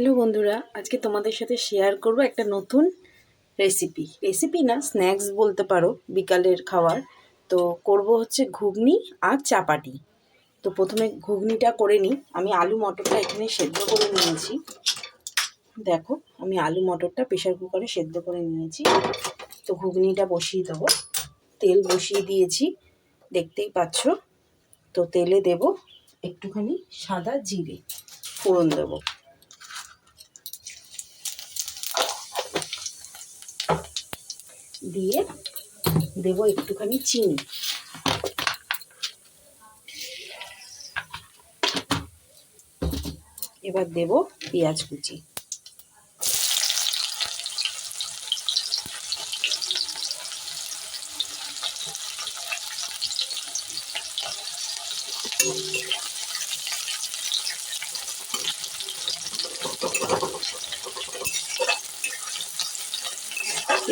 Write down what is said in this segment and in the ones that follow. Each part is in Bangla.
হ্যালো বন্ধুরা, আজকে তোমাদের সাথে শেয়ার করব একটা নতুন রেসিপি রেসিপি না স্ন্যাক্স বলতে পারো, বিকালের খাওয়ার। তো করব হচ্ছে ঘুগনি আর চাপাটি। তো প্রথমে ঘুগনিটা করে নিই। আমি আলু মটরটা এখানে সেদ্ধ করে নিয়েছি। দেখো, আমি আলু মটরটা প্রেশার কুকারে সেদ্ধ করে নিয়েছি। তো ঘুগনিটা বসিয়ে দেবো। তেল বসিয়ে দিয়েছি, দেখতেই পাচ্ছ। তো তেলে দেব একটুখানি সাদা জিরে, ফোড়ন দেবো। দিয়ে দেব একটুখানি চিনি। এবার দেব পেঁয়াজ কুচি।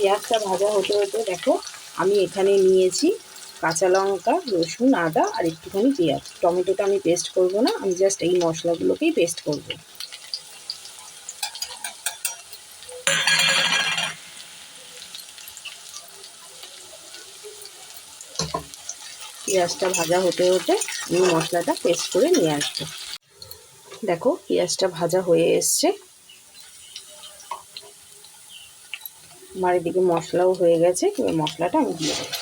পেঁয়াজটা ভাজা হতে হতে দেখো, আমি এখানে নিয়েছি কাঁচা লঙ্কা, রসুন, আদা আর একটুখানি পেঁয়াজ। টমেটোটা আমি পেস্ট করব না, আমি জাস্ট এই মশলাগুলোকেই পেস্ট করব। পেঁয়াজটা ভাজা হতে হতে আমি মশলাটা পেস্ট করে নিয়ে আসব। দেখো, পেঁয়াজটা ভাজা হয়ে এসছে। আমার এদিকে মশলাও হয়ে গেছে, এবার মশলাটা আমি দিয়ে দেবো।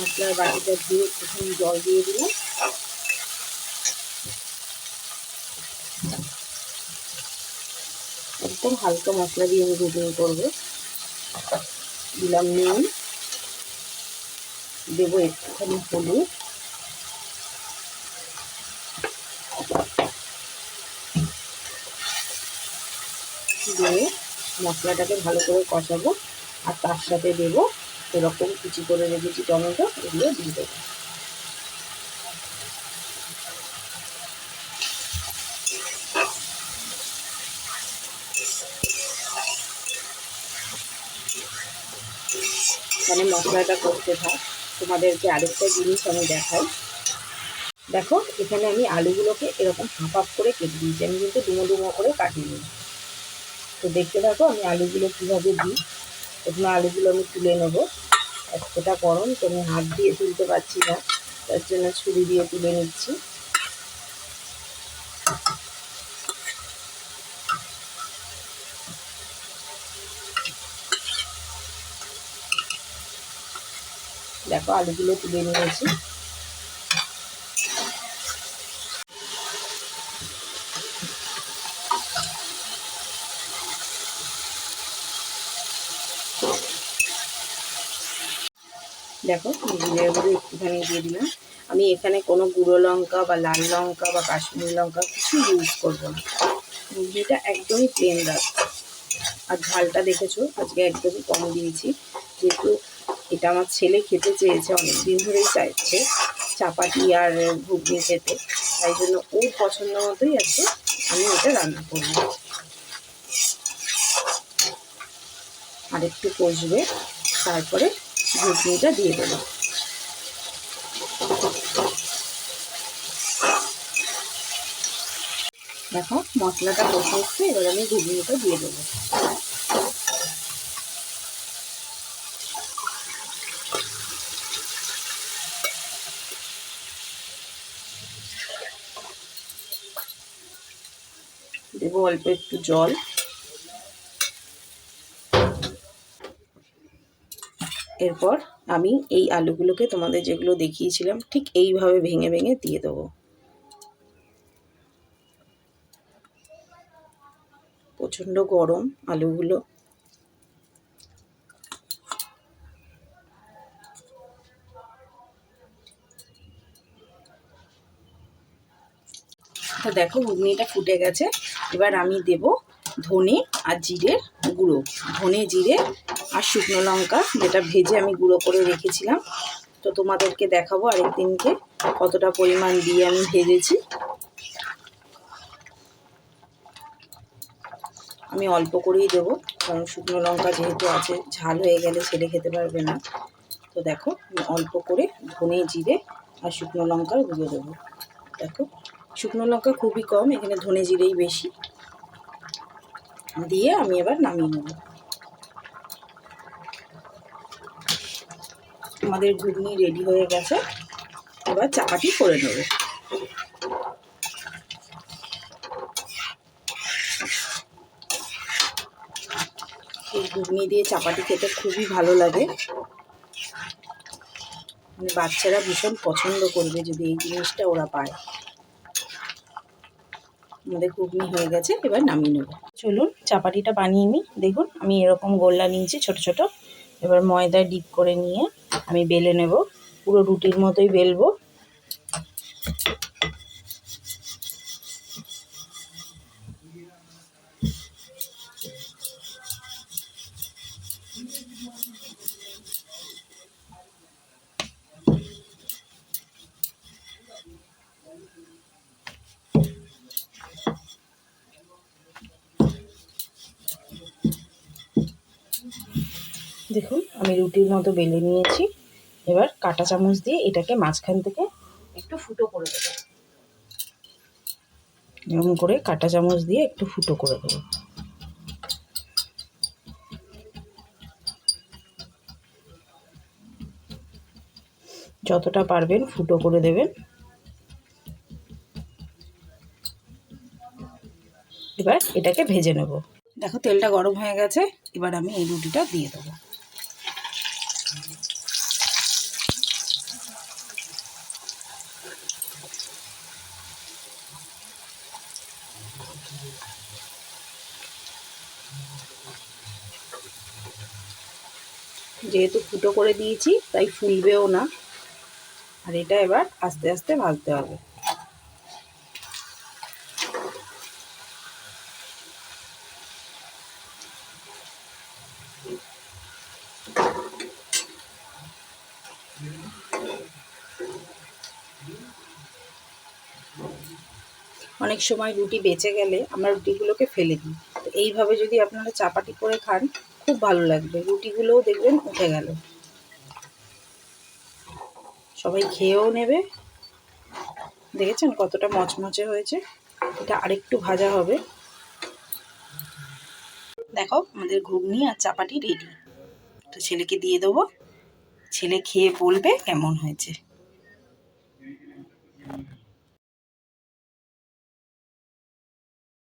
মশলার বাটিটা দিয়ে একটুখানি জল দিয়ে দিলাম। একদম হালকা মশলা দিয়ে আমি ঘুগনি করব। দিলাম নুন। দেবো একটুখানি হলুদ। দিয়ে মশলাটাকে ভালো করে কষাবো। আর তার সাথে দেবো এরকম কুচি করে রেখেছি টমেটো, এগুলো দিয়ে দেবো। এখানে মশলাটা করতে থাক তোমাদেরকে আরেকটা জিনিস আমি দেখাই। দেখো, এখানে আমি আলুগুলোকে এরকম হাফ হাফ করে কেটে দিয়েছি। আমি কিন্তু ডুমো ডুমো করে কাটিনি। তো দেখতে থাকো, আমি আলুগুলো কীভাবে দিই। প্রথমে আলুগুলো আমি তুলে নেব। এতটা গরম, তো আমি হাত দিয়ে তুলতে পারছি না। তার জন্য ছুরি দিয়ে তুলে নিচ্ছি। দেখো আলুগুলো তুলে নিয়েছি। দেখো জিরের একটুখানি দিয়ে দিলাম। আমি এখানে কোনো গুঁড়ো লঙ্কা বা লাল লঙ্কা বা কাশ্মীরি লঙ্কা কিছু ইউজ করব না। মুরগিটা একদমই প্লেন রাখব। আর ঝালটা দেখেছ, আজকে একদমই কম দিয়েছি। যেহেতু এটা আমার ছেলে খেতে চেয়েছে অনেক দিন ধরেই চাইছে চাপাটি আর ঘুগনি খেতে। তাই জন্য ওর পছন্দ মতোই আছে, আমি এটা রান্না করব। আর একটু কষবে, তারপরে ঘুগনিটা দিয়ে দেবো। দেখো মশলাটা কষে এবার আমি ঘুগনিটা দিয়ে দেবো। দেবো অল্প একটু জল। এরপর আমি এই আলুগুলোকে তোমাদের যেগুলো দেখিয়েছিলাম, ঠিক এইভাবে ভেঙে ভেঙে দিয়ে দেবো। প্রচণ্ড গরম আলুগুলো। দেখো ঘুগনিটা ফুটে গেছে। এবার আমি দেব ধনে আর জিরের গুঁড়ো। ধনে, জিরে আর শুকনো লঙ্কা যেটা ভেজে আমি গুঁড়ো করে রেখেছিলাম। তো তোমাদেরকে দেখাবো আরেক দিনকে কতটা পরিমাণ দিয়ে আমি ভেজেছি। আমি অল্প করেই দেবো, কারণ শুকনো লঙ্কা যেহেতু আছে, ঝাল হয়ে গেলে ছেলে খেতে পারবে না। তো দেখো অল্প করে ধনে, জিরে আর শুকনো লঙ্কার গুঁড়ো দেবো। দেখো। শুকনো লঙ্কা খুবই কম, এখানে ধনে জিরেই বেশি। দিয়ে আমি এবার নামিয়ে নেব। আমাদের ঘুগনি রেডি হয়ে গেছে। এবার চাপাটি করে নেব। এই ঘুগনি দিয়ে চাপাটি খেতে খুবই ভালো লাগে। মানে বাচ্চারা ভীষণ পছন্দ করবে যদি এই জিনিসটা ওরা পায়। আমাদের ঘুগনি হয়ে গেছে, এবার নামিয়ে নেব। চলুন, চাপাটিটা বানিয়ে নিই। দেখুন, আমি এরকম গোল্লা নিয়েছি, ছোট ছোট। এবার ময়দা ডিপ করে নিয়ে আমি বেলে নেব। পুরো রুটির মতোই বেলবো। দেখুন, আমি রুটির মতো বেলে নিয়েছি। এবার কাঁটা চামচ দিয়ে এটাকে মাঝখান থেকে একটু ফুটো করে দেবো। এরকম করে কাঁটা চামচ দিয়ে একটু ফুটো করে দেবো। যতটা পারবেন ফুটো করে দেবেন। এবার এটাকে ভেজে নেব। দেখো, তেলটা গরম হয়ে গেছে। এবার আমি এই রুটিটা দিয়ে দেবো। যেহেতু ফুটো করে দিয়েছি তাই ফুলবেও না। আর এটা এবার আস্তে আস্তে ভাজতে হবে। অনেক সময় রুটি বেঁচে গেলে আমরা রুটিগুলোকে ফেলে দিই। তো এইভাবে যদি আপনারা চাপাটি করে খান, খুব ভালো লাগবে। রুটিগুলোও দেখবেন উঠে গেল। সবাই খেয়েও নেবে। দেখেছেন কতটা মচমচে হয়েছে? এটা আরেকটু ভাজা হবে। দেখো, আমাদের ঘুগনি আর চাপাটি রেডি তো ছেলেকে দিয়ে দেবো। ছেলে খেয়ে বলবে কেমন হয়েছে।